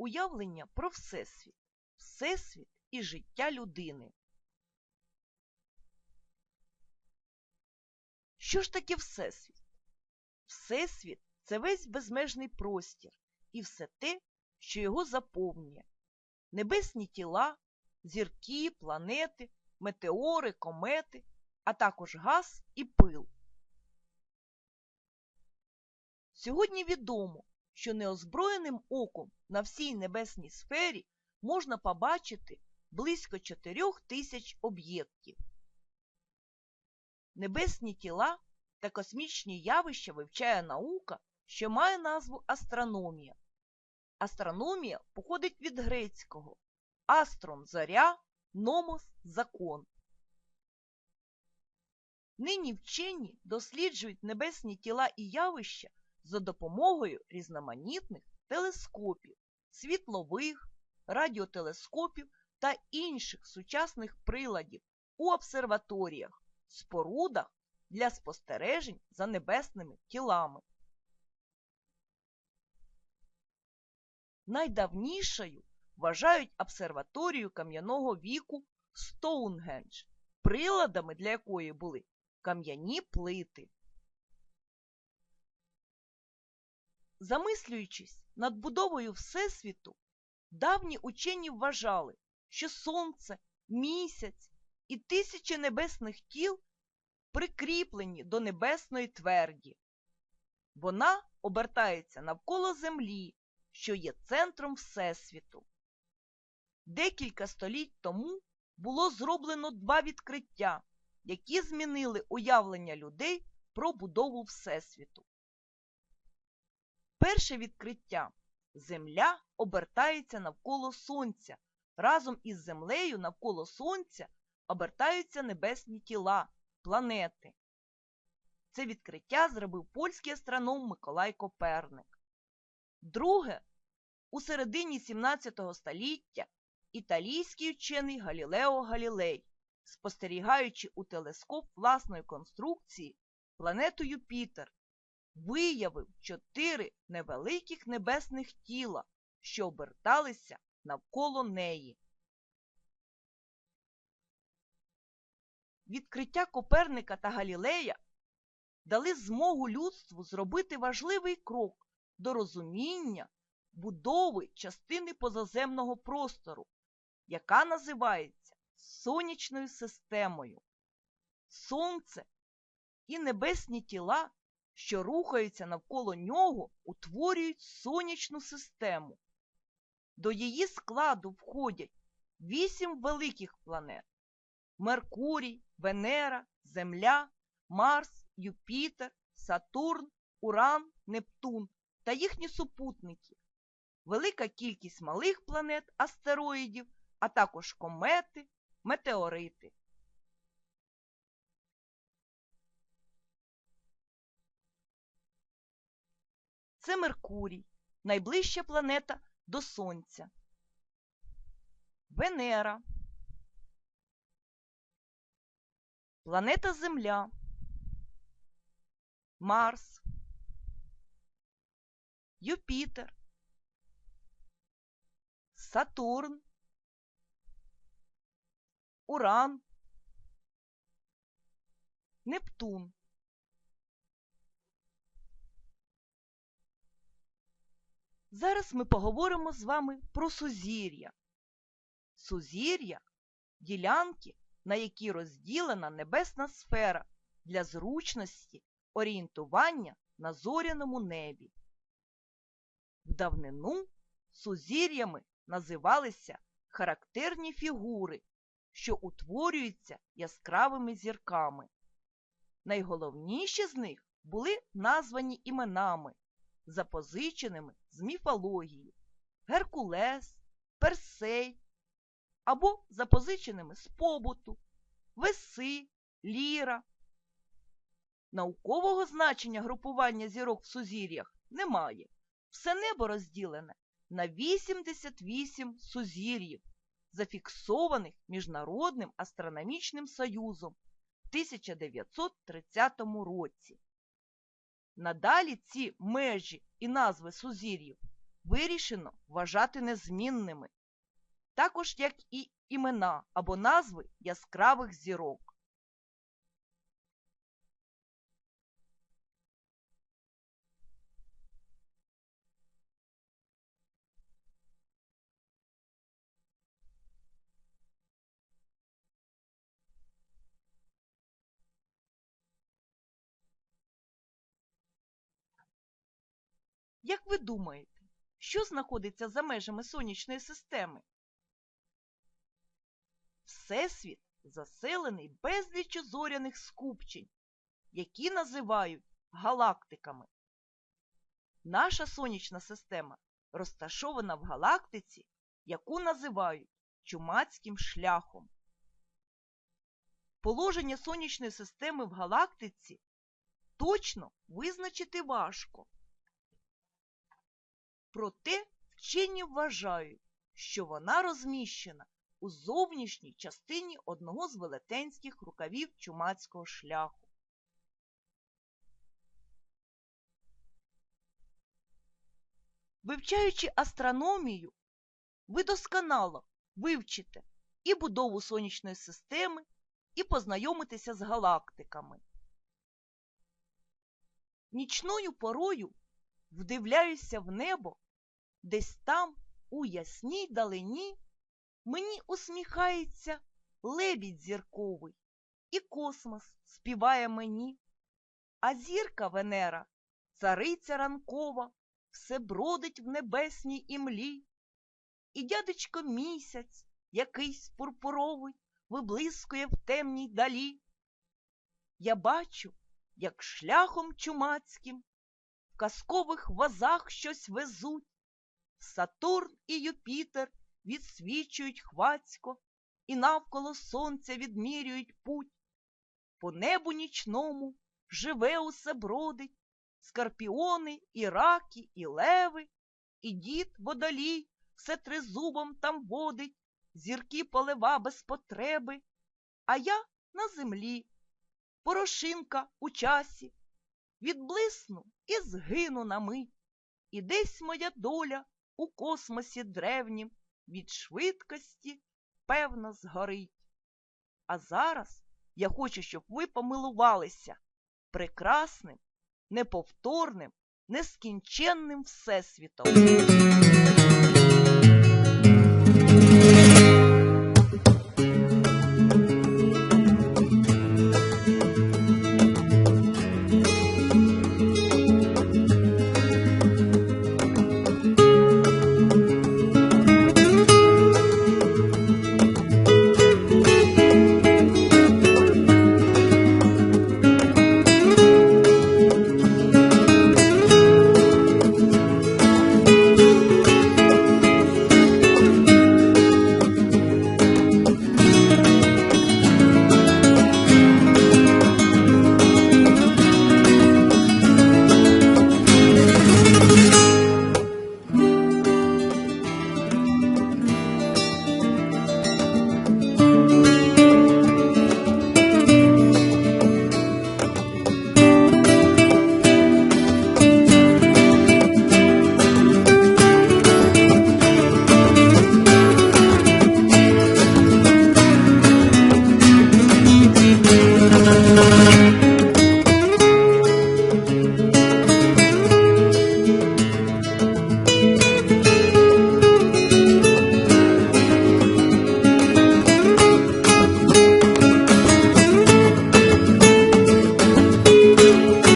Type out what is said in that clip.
уявлення про Всесвіт, Всесвіт і життя людини. Що ж таке Всесвіт? Всесвіт це весь безмежний простір і все те, що його заповнює. Небесні тіла, зірки, планети, метеори, комети, а також газ і пил. Сьогодні відомо, що неозброєним оком на всій небесній сфері можна побачити близько 4 тисяч об'єктів. Небесні тіла та космічні явища вивчає наука, що має назву астрономія. Астрономія походить від грецького астрон зоря, номос закон. Нині вчені досліджують небесні тіла і явища за допомогою різноманітних телескопів, світлових, радіотелескопів та інших сучасних приладів у обсерваторіях, спорудах для спостережень за небесними тілами. Найдавнішою вважають обсерваторію кам'яного віку Стоунгендж, приладами для якої були кам'яні плити. Замислюючись над будовою Всесвіту, давні учені вважали, що Сонце, місяць і тисячі небесних тіл прикріплені до небесної тверді. Вона обертається навколо Землі, що є центром Всесвіту. Декілька століть тому було зроблено два відкриття, які змінили уявлення людей про будову Всесвіту. Перше відкриття Земля обертається навколо Сонця. Разом із Землею навколо Сонця обертаються небесні тіла, планети. Це відкриття зробив польський астроном Миколай Коперник. Друге, у середині 17 століття італійський вчений Галілео Галілей, спостерігаючи у телескоп власної конструкції планету Юпітер, виявив чотири невеликих небесних тіла, що оберталися навколо неї. Відкриття Коперника та Галілея дали змогу людству зробити важливий крок до розуміння будови частини позаземного простору, яка називається сонячною системою. Сонце і небесні тіла, що рухаються навколо нього, утворюють сонячну систему. До її складу входять вісім великих планет Меркурій, Венера, Земля, Марс, Юпітер, Сатурн, Уран, Нептун та їхні супутники, велика кількість малих планет, астероїдів, а також комети, метеорити. Це Меркурій, найближча планета до Сонця. Венера. Планета Земля. Марс. Юпітер. Сатурн. Уран. Нептун. Зараз ми поговоримо з вами про сузір'я. Сузір'я ділянки, на які розділена небесна сфера для зручності орієнтування на зоряному небі. В давнину сузір'ями називалися характерні фігури, що утворюються яскравими зірками. Найголовніші з них були названі іменами, запозиченими з міфології Геркулес, Персей або запозиченими з побуту, веси, ліра. Наукового значення групування зірок в сузір'ях немає. Все небо розділене на 88 сузір'їв, зафіксованих Міжнародним астрономічним союзом в 1930 році. Надалі ці межі і назви сузір'їв вирішено вважати незмінними, також як і імена або назви яскравих зірок. Як ви думаєте, що знаходиться за межами сонячної системи? Всесвіт заселений безліччю зоряних скупчень, які називають галактиками. Наша сонячна система розташована в галактиці, яку називають чумацьким шляхом. Положення сонячної системи в галактиці точно визначити важко. Проте вчені вважають, що вона розміщена у зовнішній частині одного з велетенських рукавів чумацького шляху. Вивчаючи астрономію, ви досконало вивчите і будову сонячної системи, і познайомитеся з галактиками. Нічною порою вдивляюся в небо, десь там, у ясній далині, мені усміхається лебідь зірковий, і космос співає мені, а зірка Венера, цариця ранкова, все бродить в небесній імлі, і дядечко місяць, якийсь пурпуровий, виблискує в темній далі. Я бачу, як шляхом чумацьким казкових вазах щось везуть, Сатурн і Юпітер відсвічують хвацько і навколо сонця відмірюють путь. По небу нічному живе усе бродить, скорпіони, і раки, і леви, і дід водолій все тризубом там водить, зірки полива без потреби, а я на землі, порошинка у часі, відблисну і згину на мить, і десь моя доля у космосі древнім від швидкості певно згорить. А зараз я хочу, щоб ви помилувалися прекрасним, неповторним, нескінченним всесвітом.